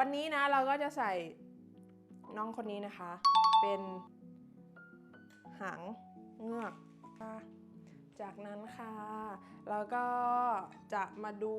วันนี้นะเราก็จะใส่น้องคนนี้นะคะ เป็นหางเงือกจากนั้นค่ะแล้วก็จะมาดู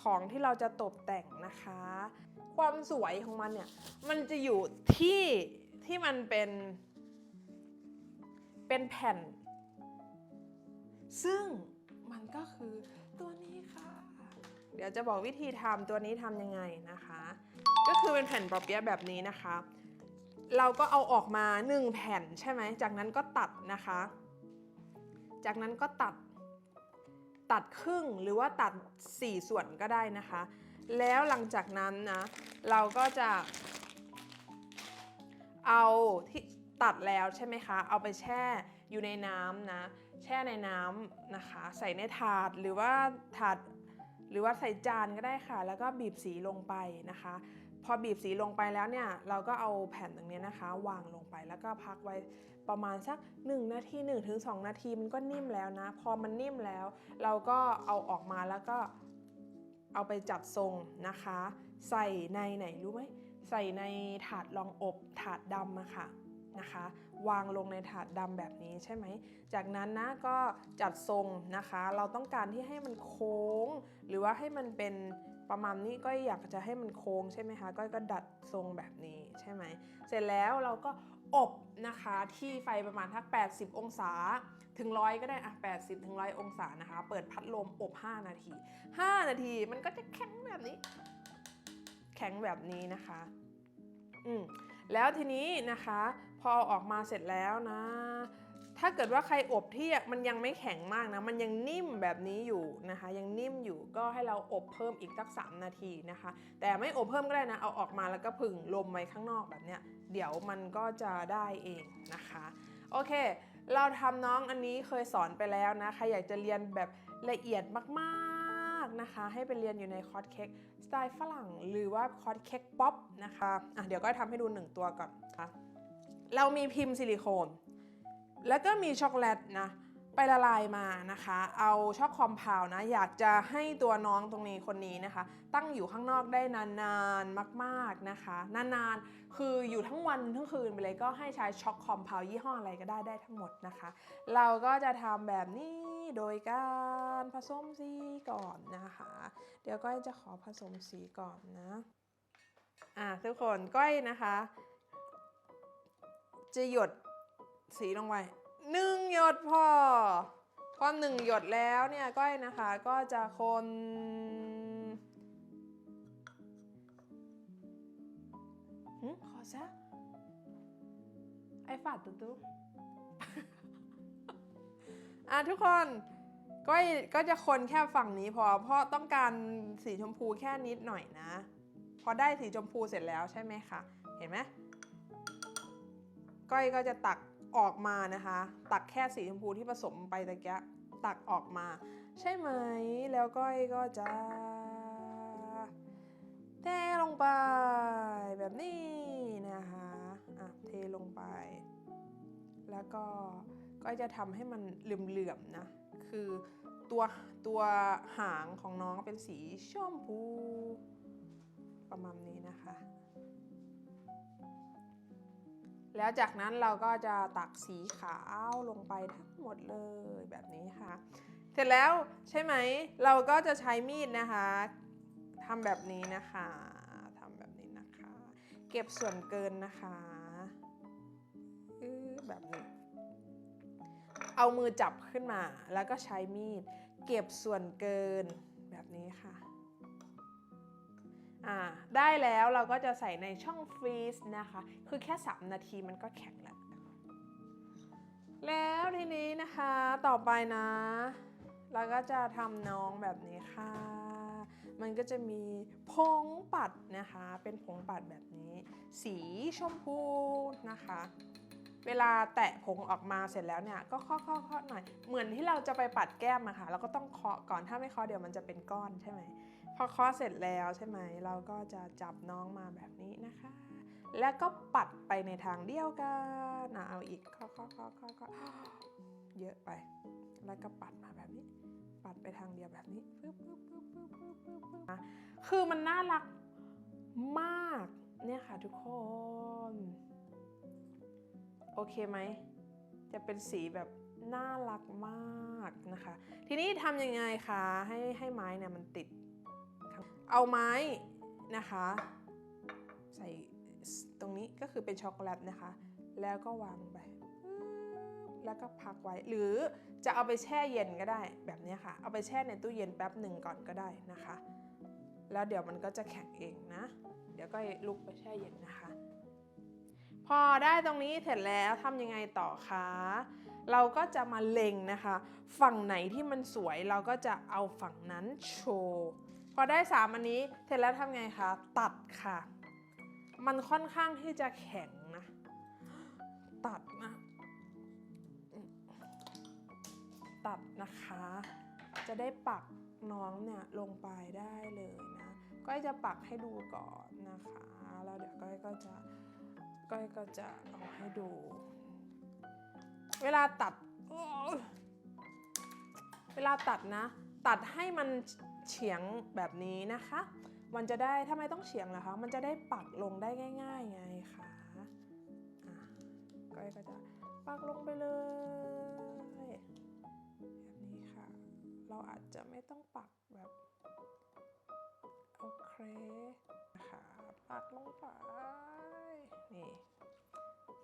ของที่เราจะตกแต่งนะคะ ความสวยของมันเนี่ย มันจะอยู่ที่ที่มันเป็น เป็นแผ่น ซึ่งมันก็คือตัวนี้ ดี๋ยวจะบอกวิธีทำตัวนี้ทำยังไงนะคะ ก็คือเป็นแผ่นปอเปี๊ยะแบบนี้นะคะ เราก็เอาออกมา 1 แผ่นใช่ไหมจากนั้นก็ตัดนะคะ จากนั้นก็ตัดตัดครึ่งหรือว่าตัด 4 ส่วนก็ได้นะคะ แล้วหลังจากนั้นนะเราก็จะ เอาที่ตัดแล้วใช่ไหมคะ เอาไปแช่อยู่ในน้ำนะ แช่ในน้ำนะคะ ใส่ในถาดหรือว่าถาด รือว่าใส่จานก็ได้ค่ะ แล้วก็บีบสีลงไปนะคะ พอบีบสีลงไปแล้วเนี่ย เราก็เอาแผ่นตรงนี้นะคะ วางลงไปแล้วก็พักไว้ประมาณสัก 1 นาที1ถึง2นาทีมันก็นิ่มแล้วนะ พอมันนิ่มแล้ว เราก็เอาออกมาแล้วก็เอาไปจัดทรงนะคะ ใส่ในไหนรู้ไหมใส่ในถาดรองอบถาดดำอะค่ะ นะคะ วางลงในถาดดำแบบนี้ใช่ไหม จากนั้นนะก็จัดทรงนะคะ เราต้องการที่ให้มันโค้ง หรือว่าให้มันเป็นประมาณนี้ก็อยากจะให้มันโค้งใช่ไหมคะก็ก็ดัดทรงแบบนี้ใช่ไหม เสร็จแล้วเราก็อบนะคะที่ไฟประมาณทัก 80 องศา ถึงร้อยก็ได้อะ80 ถึงร้อยองศานะคะ เปิดพัดลมอบ 5 นาที 5 นาทีมันก็จะแข็งแบบนี้ แข็งแบบนี้นะคะ อืมแล้วทีนี้นะคะ พออออกมาเสร็จแล้วนะ ถ้าเกิดว่าใครอบที่มันยังไม่แข็งมากนะ มันยังนิ่มแบบนี้อยู่นะคะ ยังนิ่มอยู่ก็ให้เราอบเพิ่มอีกสัก 3 นาทีนะคะ แต่ไม่อบเพิ่มก็ได้นะ เอาออกมาแล้วก็ผึ่งลมไว้ข้างนอกแบบเนี้ย เดี๋ยวมันก็จะได้เองนะคะ โอเค เราทำน้องอันนี้เคยสอนไปแล้วนะ ใครอยากจะเรียนแบบละเอียดมากๆนะคะให้ไปเรียนอยู่ในคอร์สเค้กสไตล์ฝรั่ง หรือว่าคอร์สเค้กป๊อปนะคะอะเดี๋ยวก็ทำให้ดู 1 ตัวก่อนค่ะ เรามีพิมพ์ซิลิโคน แล้วก็มีช็อกโกแลตนะไปละลายมานะคะ เอาช็อกคอมเพลนะ อยากจะให้ตัวน้องตรงนี้คนนี้นะคะ ตั้งอยู่ข้างนอกได้นานๆมากๆนะคะ นานๆ คืออยู่ทั้งวันทั้งคืนไปเลยก็ให้ใช้ช็อกคอมเพลยี่ห้ออะไรก็ได้ได้ทั้งหมดนะคะ เราก็จะทำแบบนี้โดยการผสมสีก่อนนะคะ เดี๋ยวก้อยจะขอผสมสีก่อนนะ อะทุกคนก้อยนะคะ จะหยดสีลงไปหนึ่งหยดพอ พอหนึ่งหยดแล้วเนี่ยก้อยนะคะก็จะคนหึขอซะไอ้ฝาดตุ๊ตุ๊อะทุกคนก้อยก็จะคนแค่ฝั่งนี้พอเพราะต้องการสีชมพูแค่นิดหน่อยนะ พอได้สีชมพูเสร็จแล้วใช่ไหมคะ เห็นไหม ก้อยก็จะตักออกมานะคะ ตักแค่สีชมพูที่ผสมไปตะกี้ตักออกมา ใช่ไหม แล้วก้อยก็จะเทลงไปแบบนี้นะคะอะเทลงไป แล้วก็ก้อยจะทำให้มันเหลื่อมๆนะ คือตัวตัวหางของน้องเป็นสีชมพู ประมาณนี้นะคะ แล้วจากนั้นเราก็จะตักสีขาวลงไปทั้งหมดเลยแบบนี้ค่ะ เสร็จแล้วใช่ไหม เราก็จะใช้มีดนะคะทำแบบนี้นะคะทำแบบนี้นะคะ เก็บส่วนเกินนะคะแบบนี้ เอามือจับขึ้นมาแล้วก็ใช้มีด เก็บส่วนเกินแบบนี้ค่ะ ได้แล้วเราก็จะใส่ในช่องฟรีซนะคะ คือแค่ 3 นาทีมันก็แข็งแล้ว แล้วทีนี้นะคะต่อไปนะ เราก็จะทำน้องแบบนี้ค่ะ มันก็จะมีผงปัดนะคะ เป็นผงปัดแบบนี้ สีชมพูนะคะ เวลาแตะผงออกมาเสร็จแล้วเนี่ย ก็เคาะเคาะเคาะหน่อย เหมือนที่เราจะไปปัดแก้มอะค่ะ เราก็ต้องเคาะก่อนถ้าไม่เคาะเดี๋ยวมันจะเป็นก้อนใช่ไหม พอเคาะเสร็จแล้วใช่ไหม เราก็จะจับน้องมาแบบนี้นะคะ แล้วก็ปัดไปในทางเดียวกันนะเอาอีกเคาะเคาะเคาะเคาะเคาะเยอะไป แล้วก็ปัดมาแบบนี้ ปัดไปทางเดียวแบบนี้ปึ๊บปึ๊บปึ๊บปึ๊บปึ๊บปึ๊บปึ๊บอะคือมันน่ารักมากเนี่ยค่ะทุกคน โอเคไหม จะเป็นสีแบบน่ารักมากนะคะ ทีนี้ทำยังไงคะให้ให้ไม้เนี่ยมันติด เอาไม้นะคะ ใส่ตรงนี้ก็คือเป็นช็อกโกแลตนะคะ แล้วก็วางไปแล้วก็พักไว้ หรือจะเอาไปแช่เย็นก็ได้แบบนี้ค่ะ เอาไปแช่ในตู้เย็นแป๊บหนึ่งก่อนก็ได้นะคะ แล้วเดี๋ยวมันก็จะแข็งเองนะ เดี๋ยวก็ลุกไปแช่เย็นนะคะ พอได้ตรงนี้เสร็จแล้วทำยังไงต่อคะ เราก็จะมาเล็งนะคะ ฝั่งไหนที่มันสวยเราก็จะเอาฝั่งนั้นโชว์ พอได้สามอันนี้เสร็จแล้วทำไงคะ ตัดค่ะ มันค่อนข้างที่จะแข็งนะ ตัดนะ ตัดนะคะ จะได้ปักน้องเนี่ยลงไปได้เลยนะ ก้อยจะปักให้ดูก่อนนะคะ แล้วเดี๋ยวก้อยก็จะ ก้อยก็จะเอาให้ดู เวลาตัด เวลาตัดนะ ตัดให้มัน เฉียงแบบนี้นะคะ มันจะได้ถ้าไม่ต้องเฉียงนะคะ มันจะได้ปักลงได้ง่าย ๆ ไงคะอะก้อยก็จะปักลงไปเลยแบบนี้ค่ะ เราอาจจะไม่ต้องปักแบบโอเคนะคะปักลงไปนี่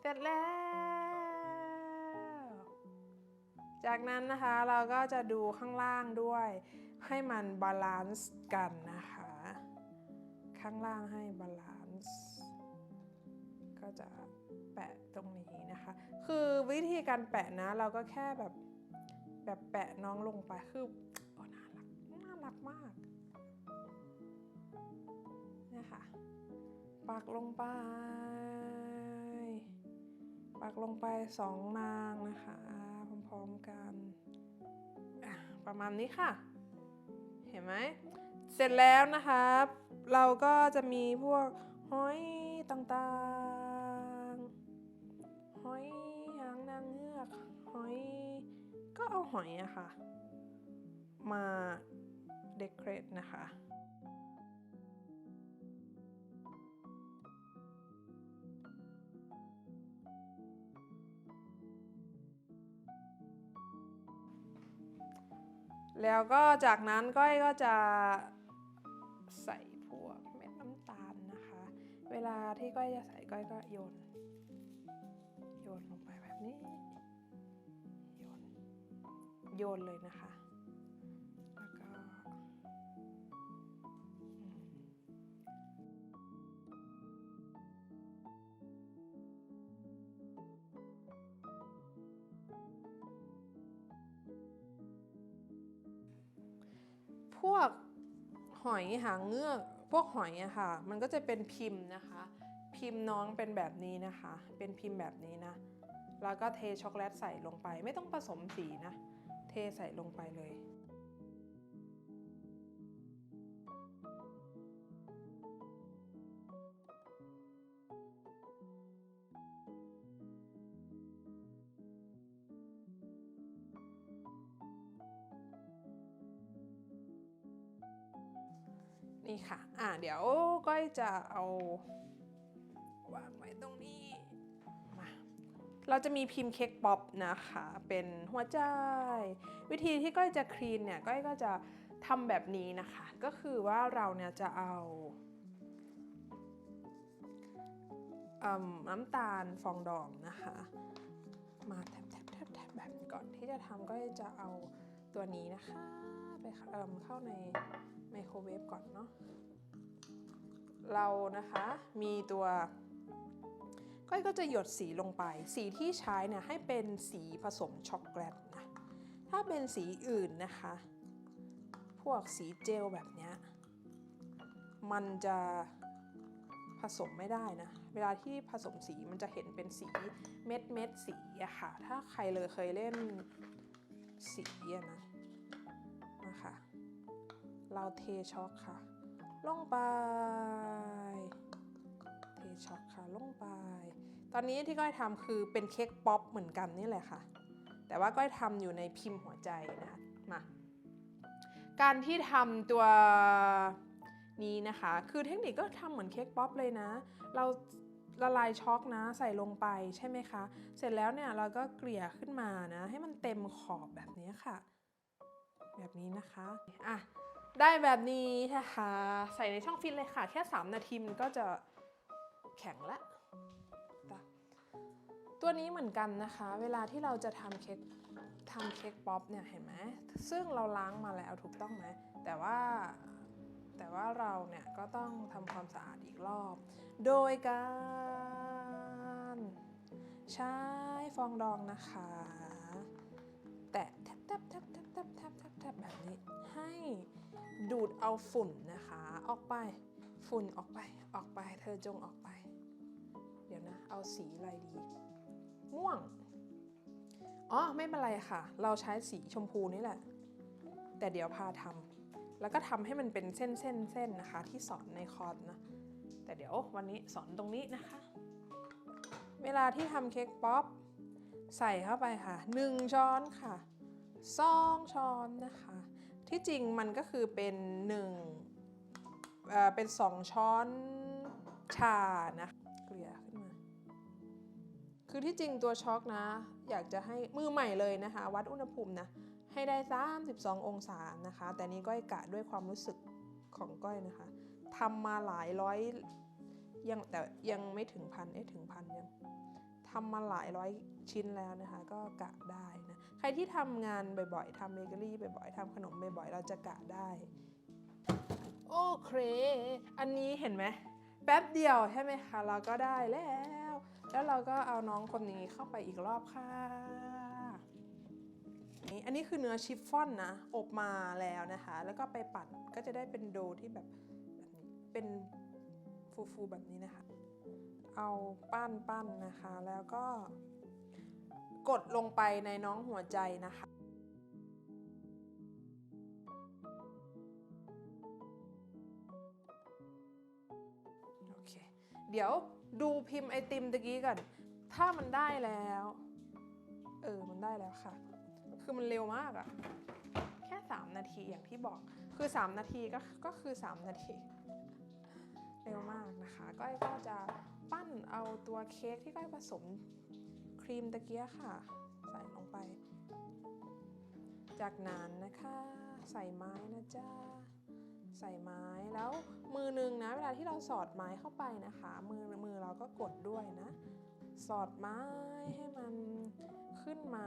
เสร็จแล้ว จากนั้นนะคะเราก็จะดูข้างล่างด้วย ให้มันบาลานซ์กันนะคะ ข้างล่างให้บาลานซ์ก็จะแปะตรงนี้นะคะ คือวิธีการแปะนะเราก็แค่แบบแบบแปะน้องลงไปคือโอ้น่ารักน่ารักมากนี่ยค่ะปักลงไป ปักลงไปสองนางนะคะ พร้อมๆกัน ประมาณนี้ค่ะ ห็นไหม เสร็จแล้วนะคะเราก็จะมีพวกหอยต่างๆ หอยหางนางเงือก หอย ก็เอาหอยอะค่ะ มาเดคอเรทนะคะ แล้วก็จากนั้นก้อยก็จะใส่พวกเม็ดน้ำตาลนะคะ เวลาที่ก้อยจะใส่ก้อยก็โยน โยนลงไปแบบนี้ โยน โยนเลยนะคะ พวกหอยหางเงือก พวกหอยอะค่ะ มันก็จะเป็นพิมพ์นะคะ พิมพ์น้องเป็นแบบนี้นะคะ เป็นพิมพ์แบบนี้นะ แล้วก็เทช็อกโกแลตใส่ลงไป ไม่ต้องผสมสีนะ เทใส่ลงไปเลย ค่ะ อ่าเดี๋ยวก้อยจะเอาวางไว้ตรงนี้มาเราจะมีพิมพ์เค้กป๊อปนะคะ เป็นหัวใจ วิธีที่ก้อยจะคลีนเนี่ยก้อยก็จะทำแบบนี้นะคะ ก็คือว่าเราเนี่ยจะเอาเอน้ำตาลฟองดองนะคะ มาแทบแทบแบบนี้ก่อนที่จะทำก็จะเอาตัวนี้นะคะ เอิ่มเข้าในไมโครเวฟก่อนเนาะเรานะคะมีตัวก้อยก็จะหยดสีลงไป สีที่ใช้เนี่ยให้เป็นสีผสมช็อกโกแลตนะถ้าเป็นสีอื่นนะคะ พวกสีเจลแบบเนี้ยมันจะผสมไม่ได้นะ เวลาที่ผสมสีมันจะเห็นเป็นสีเม็ดเม็ดสีอะค่ะ ถ้าใครเลยเคยเล่นสีอะนะ คะเราเทช็อกค่ะ ลงไป เทช็อกค่ะลงไป ตอนนี้ที่ก้อยทำคือเป็นเค้กป๊อปเหมือนกันนี่แหละค่ะ แต่ว่าก้อยทำอยู่ในพิมพ์หัวใจนะคะมาการที่ทำตัวนี้นะคะ คือเทคนิคก็ทำเหมือนเค้กป๊อปเลยนะ เราละลายช็อกนะใส่ลงไปใช่ไหมคะ เสร็จแล้วเนี่ยเราก็เกลี่ยขึ้นมานะ ให้มันเต็มขอบแบบนี้ค่ะ แบบนี้นะคะอะได้แบบนี้นะคะใส่ในช่องฟิตเลยค่ะ แค่ 3 นาทีมันก็จะแข็งละตัวนี้เหมือนกันนะคะ เวลาที่เราจะทำเค้กทำเค้กป๊อปเนี่ยเห็นไหมซึ่งเราล้างมาแล้วถูกต้องไหมแต่ว่าแต่ว่าเราเนี่ยก็ต้องทำความสะอาดอีกรอบ โดยการใช้ฟองดองนะคะ แตะแทบแทบแทบ ทบแทบแทบแบบแบบนี้ ให้ดูดเอาฝุ่นนะคะ ออกไป ฝุ่นออกไป ออกไป เธอจงออกไป เดี๋ยวนะ เอาสีอะไรดี ม่วง อ๋อ ไม่เป็นไรค่ะ เราใช้สีชมพูนี่แหละ แต่เดี๋ยวพาทำ แล้วก็ทำให้มันเป็นเส้นเส้นเส้นนะคะ ที่สอนในคอร์สนะ แต่เดี๋ยววันนี้สอนตรงนี้นะคะ เวลาที่ทำเค้กป๊อปใส่เข้าไปค่ะ 1 ช้อนค่ะ 2ช้อนนะคะ ที่จริงมันก็คือเป็น1เอ่อเป็น 2 ช้อนชานะเกลี่ยขึ้นมา คือที่จริงตัวช็อกนะ อยากจะให้มือใหม่เลยนะคะ วัดอุณหภูมินะ ให้ได้ 32 องศานะคะ แต่นี้ก้อยกะด้วยความรู้สึกของก้อยนะคะทำมาหลายร้อยยังแต่ยังไม่ถึงพันเอ๊ะถึงพันยัง ทำมาหลายร้อยชิ้นแล้วนะคะ ก็กะได้นะใครที่ทำงานบ่อยๆทำเบเกอรี่บ่อยๆทำขนมบ่อยๆเราจะกะได้ โอเค อันนี้เห็นไหมแป๊บเดียวใช่ไหมคะเราก็ได้แล้ว แล้วเราก็เอาน้องคนนี้เข้าไปอีกรอบค่ะนี่อันนี้คือเนื้อชิฟฟ่อนนะอบมาแล้วนะคะ แล้วก็ไปปั่นก็จะได้เป็นโดที่แบบแบบนี้เป็นฟูๆแบบนี้นะคะ เอาปั้นปั้นนะคะ แล้วก็กดลงไปในน้องหัวใจนะคะโอเคเดี๋ยวดูพิมพ์ไอติมตะกี้ก่อน ถ้ามันได้แล้ว เออ มันได้แล้วค่ะ คือมันเร็วมากอะแค่ 3 นาทีอย่างที่บอก คือ 3 นาทีก็ก็คือ 3 นาที เร็วมากนะคะ ก้อยก็จะ ปั้นเอาตัวเค้กที่ก้ผสมครีมตะเกียค่ะ ใส่ลงไป จากนั้นนะคะ ใส่ไม้นะจ๊ะใส่ไม้แล้วมือหนึงนะเวลาที่เราสอดไม้เข้าไปนะคะ มือมือเราก็กดด้วยนะ สอดไม้ให้มันขึ้นมา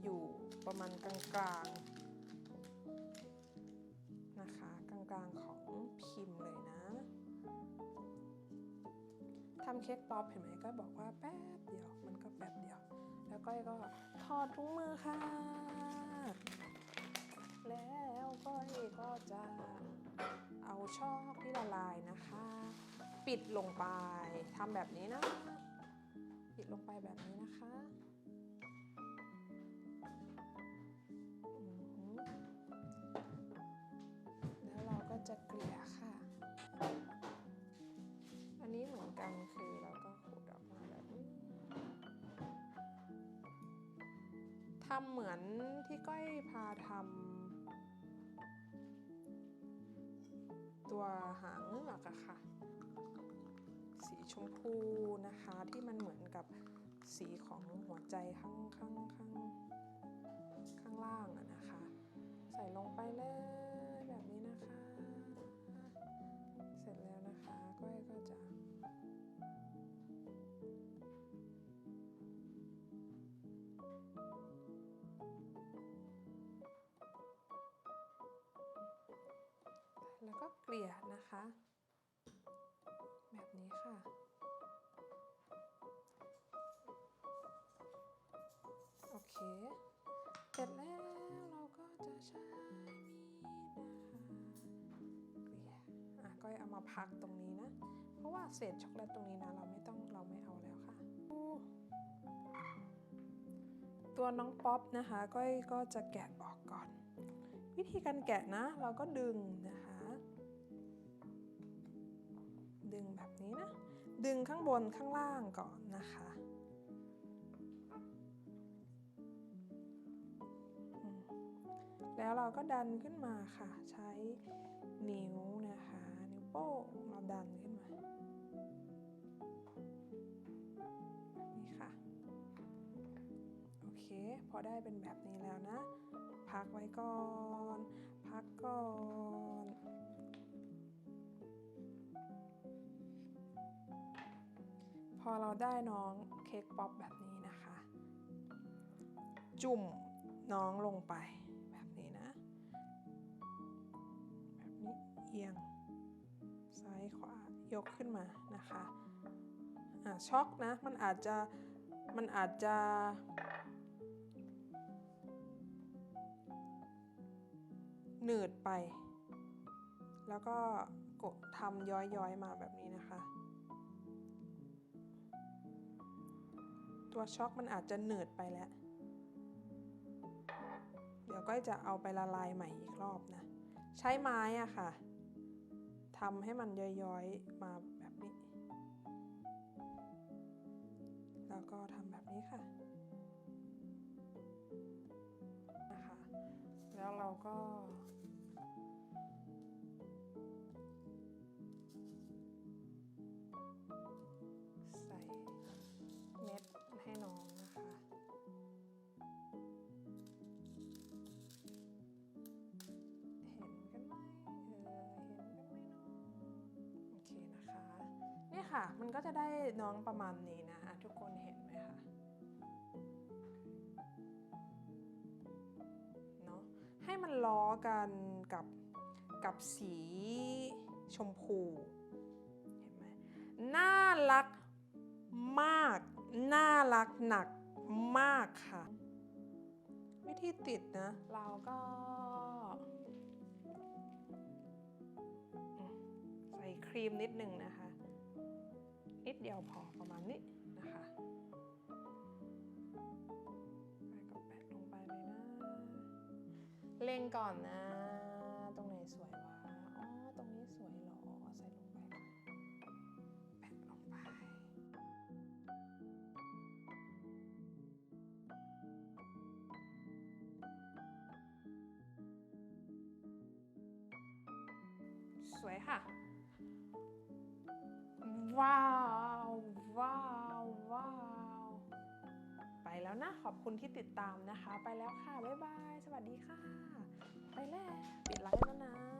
อยู่ประมาณกลางๆนะคะ กลางๆของพิมพ์เลยนะ ทำเค้กป๊อปเห็นไหมก็บอกว่าแป๊บเดียวมันก็แป๊บเดียว แล้วก็ก็ถอดถุงมือค่ะ แล้วก็ก็จะเอาช่อกที่ละลายนะคะ ปิดลงไปทำแบบนี้นะ ปิดลงไปแบบนี้นะคะแล้วเราก็จะเกลี่ย ทำเหมือนที่ก้อยพาทำตัวหางเงือกอะค่ะ สีชมพูนะคะที่มันเหมือนกับสีของหัวใจข้างข้างข้างข้างล่างอะนะคะ ใส่ลงไปเลย เกลี่ยนะคะ แบบนี้ค่ะ โอเค เสร็จแล้วเราก็จะใช้มีดนะคะเกลี่ยอะก็เอามาพักตรงนี้นะ เพราะว่าเศษช็อกโกแลตตรงนี้นะ เราไม่ต้องเราไม่เอาแล้วค่ะตัวน้องป๊อปนะคะก้อยก็จะแกะออกก่อน วิธีการแกะนะ เราก็ดึงนะ ดึงข้างบนข้างล่างก่อนนะคะแล้วเราก็ดันขึ้นมาค่ะ ใช้นิ้วนะคะ นิ้วโป้งเราดันขึ้นมานี้ค่ะโอเค พอได้เป็นแบบนี้แล้วนะ พักไว้ก่อน พักก่อน อเราได้น้องเค้กป๊อปแบบนี้นะคะ จุ่มน้องลงไปแบบนี้นะ แบบนี้เอียง ซ้ายขวายกขึ้นมานะคะอะช็อกนะ มันอาจจะ มันอาจจะ หนืดไป แล้วก็กดทำย้อยๆมาแบบนี้ ตัวช็อกมันอาจจะหนืดไปแล้ว เดี๋ยวก็จะเอาไปละลายใหม่อีกรอบนะ ใช้ไม้อะค่ะทำให้มันย้อยๆมาแบบนี้ แล้วก็ทำแบบนี้ค่ะนะคะ แล้วเราก็ ค่ะ มันก็จะได้น้องประมาณนี้นะอะทุกคนเห็นไหมคะเนาะให้มันล้อกันกับกับสีชมพูเห็นไหมน่ารักมาก น่ารักหนักมากค่ะ วิธีติดนะ เราก็อืมใส่ครีมนิดหนึ่งนะคะนิด เดียวพอประมาณนี้นะคะแล้วก็แปะลงไปเลยนะ เล็งก่อนนะ ตรงไหนสวยวะ อ๋อ ตรงนี้สวยเหรอ ใส่ลงไป แปะลงไป สวยค่ะ ว้าว ว้าวว้าวไปแล้วนะ ขอบคุณที่ติดตามนะคะ ไปแล้วค่ะ บ๊ายบาย สวัสดีค่ะ ไปแล้ว ปิดไลฟ์แล้วนะ